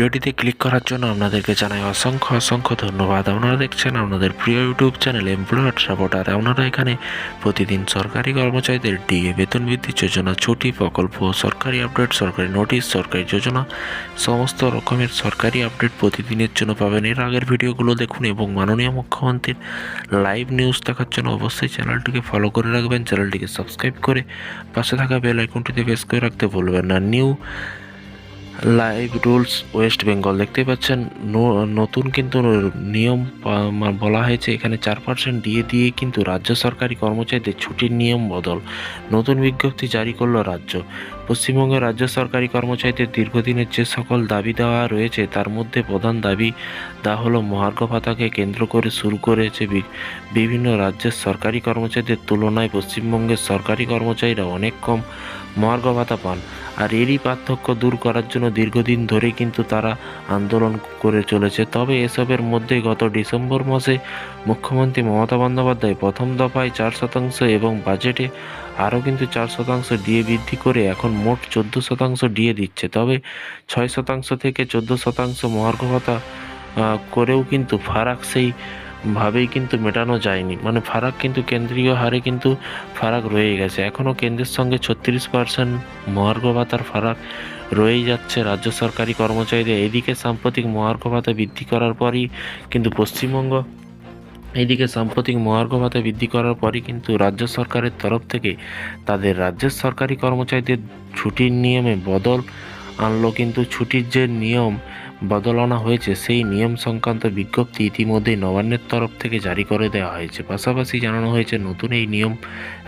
ভিডিওটিতে ক্লিক করার জন্য আপনাদেরকে জানাই অসংখ্য অসংখ্য ধন্যবাদ। আপনারা দেখছেন আপনাদের প্রিয় ইউটিউব চ্যানেল এমপ্লয়ার সাপোর্টার। আপনারা এখানে প্রতিদিন সরকারি কর্মচারীদের ডিএ, বেতন বৃদ্ধি যোজনা, ছুটি প্রকল্প, সরকারি আপডেট, সরকারি নোটিশ, সরকারি যোজনা, সমস্ত রকমের সরকারি আপডেট প্রতিদিনের জন্য পাবেন। এর আগের ভিডিওগুলো দেখুন এবং মাননীয় মুখ্যমন্ত্রীর লাইভ নিউজ দেখার জন্য অবশ্যই চ্যানেলটিকে ফলো করে রাখবেন। চ্যানেলটিকে সাবস্ক্রাইব করে পাশে থাকা বেল আইকনটিতে প্রেস করে রাখতে ভুলবেন না। New live rules West Bengal দেখতে পাচ্ছেন নতুন কিন্তু নিয়ম বলা হয়েছে, এখানে চার পার্সেন্ট দিয়ে দিয়ে কিন্তু রাজ্য সরকারি কর্মচারীদের ছুটির নিয়ম বদল। নতুন বিজ্ঞপ্তি জারি করল রাজ্য। পশ্চিমবঙ্গের রাজ্য সরকারি কর্মচারীদের দীর্ঘদিনের যে সকল দাবি দেওয়া রয়েছে, তার মধ্যে প্রধান দাবি, তা হলো মহার্ঘ ভাতাকে কেন্দ্র করে শুরু করেছে বিভিন্ন রাজ্যের সরকারি কর্মচারীদের তুলনায় পশ্চিমবঙ্গের সরকারি কর্মচারীরা অনেক কম। মহার্ঘ ভাতা পান, আর এরই পার্থক্য দূর করার জন্য দীর্ঘদিন ধরে কিন্তু তারা আন্দোলন করে চলেছে। তবে এসবের মধ্যে গত ডিসেম্বর মাসে মুখ্যমন্ত্রী মমতা বন্দ্যোপাধ্যায় প্রথম দফায় চার শতাংশ এবং বাজেটে আরও কিন্তু চার শতাংশ ডিএ বৃদ্ধি করে এখন মোট চোদ্দ শতাংশ ডিএ দিচ্ছে। তবে ছয় শতাংশ থেকে চোদ্দ শতাংশ মহার্ঘ ভাতা করেও কিন্তু ফারাক সেই ভাবেই কিন্তু মেটানো যায়নি। মানে ফারাক কিন্তু কেন্দ্রীয় হারে কিন্তু ফারাক রয়ে গেছে। এখনও কেন্দ্রের সঙ্গে ছত্রিশ পার্সেন্ট মহার্ঘ ভাতার ফারাক রয়েই যাচ্ছে রাজ্য সরকারি কর্মচারীদের। এদিকে সাম্প্রতিক মহার্ঘ ভাতা বৃদ্ধি করার পরই কিন্তু পশ্চিমবঙ্গ, এদিকে সাম্প্রতিক মহার্ঘ ভাতা বৃদ্ধি করার পরই কিন্তু রাজ্য সরকারের তরফ থেকে তাদের রাজ্যের সরকারি কর্মচারীদের ছুটির নিয়মে বদল আনলো। কিন্তু ছুটির যে নিয়ম বদল আনা হয়েছে, সেই নিয়ম সংক্রান্ত বিজ্ঞপ্তি ইতিমধ্যেই নবান্নের তরফ থেকে জারি করে দেওয়া হয়েছে। পাশাপাশি জানানো হয়েছে, নতুন এই নিয়ম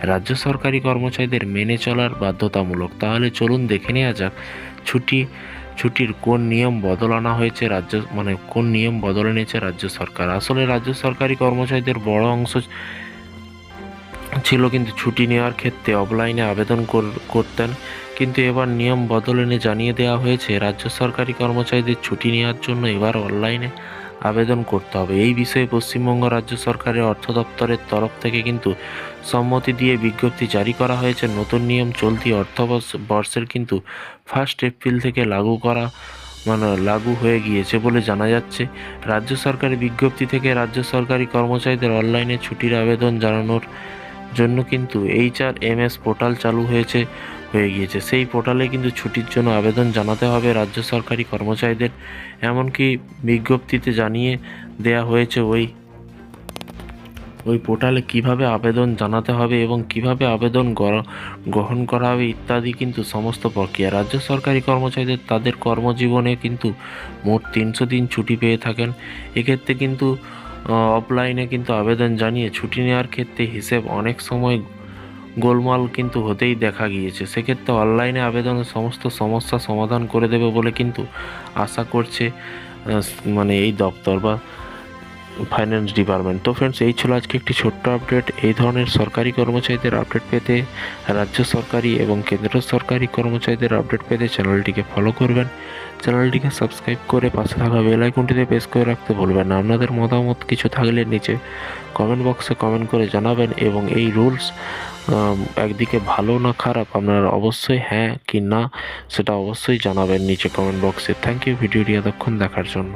রাজ্য সরকারি কর্মচারীদের মেনে চলার বাধ্যতামূলক। তাহলে চলুন দেখে নেওয়া যাক, ছুটি, ছুটির কোন নিয়ম বদল আনা হয়েছে রাজ্য মানে কোন নিয়ম বদল এনেছে রাজ্য সরকার। আসলে রাজ্য সরকারি কর্মচারীদের বড় অংশ ছিল কিন্তু ছুটি নেওয়ার ক্ষেত্রে অফলাইনে আবেদন কর- করতেন। কিন্তু এবার নিয়ম বদল এনে জানিয়ে দেওয়া হয়েছে, রাজ্য সরকারি কর্মচারীদের ছুটি নেওয়ার জন্য এবার অনলাইনে আবেদন করতে হবে। এই বিষয়ে পশ্চিমবঙ্গ রাজ্য সরকারের অর্থ দপ্তরের তরফ থেকে কিন্তু সম্মতি দিয়ে বিজ্ঞপ্তি জারি করা হয়েছে। নতুন নিয়ম চলতি অর্থবর্ষ বর্ষের কিন্তু ফার্স্ট এপ্রিল থেকে লাগু করা মানে লাগু হয়ে গিয়েছে বলে জানা যাচ্ছে। রাজ্য সরকারের বিজ্ঞপ্তি থেকে রাজ্য সরকারি কর্মচারীদের অনলাইনে ছুটির আবেদন জানানোর জন্য কিন্তু H R M S portal চালু হয়েছে, হয়ে গিয়েছে। সেই পোর্টালে কিন্তু ছুটির জন্য আবেদন জানাতে হবে রাজ্য সরকারি কর্মচারীদের, এমনকি বিজ্ঞপ্তিতে জানিয়ে দেয়া হয়েছে ওই ওই পোর্টালে কীভাবে আবেদন জানাতে হবে এবং কীভাবে আবেদন গ্রহণ করা হবে ইত্যাদি কিন্তু সমস্ত প্রক্রিয়া। রাজ্য সরকারি কর্মচারীদের তাদের কর্মজীবনে কিন্তু মোট তিনশো দিন ছুটি পেয়ে থাকেন। এক্ষেত্রে কিন্তু অফলাইনে কিন্তু আবেদন জানিয়ে ছুটি নেওয়ার ক্ষেত্রে হিসেব অনেক সময় গোলমাল কিন্তু হতেই দেখা গিয়েছে। সেক্ষেত্রে অনলাইনে আবেদনের সমস্ত সমস্যা সমাধান করে দেবে বলে কিন্তু আশা করছে মানে এই দপ্তর বা ফাইন্যান্স ডিপার্টমেন্ট তো ফ্রেন্ডস এই ছিল আজকে একটি ছোট্ট আপডেট এই ধরনের সরকারি কর্মচারীদের আপডেট পেতে রাজ্য সরকারি এবং কেন্দ্র সরকারি কর্মচারীদের আপডেট পেতে চ্যানেলটিকে ফলো করবেন। চ্যানেলটিকে সাবস্ক্রাইব করে পাশে থাকা বেল আইকনটিতে প্রেস করে রাখতে ভুলবেন না। আপনাদের মতামত কিছু থাকলে নিচে কমেন্ট বক্সে কমেন্ট করে জানাবেন এবং এই রুলস একদিকে ভালো না খারাপ আপনারা অবশ্যই হ্যাঁ কি না সেটা অবশ্যই জানাবেন নিচে কমেন্ট বক্সে থ্যাংক ইউ ভিডিওটি এতক্ষণ দেখার জন্য।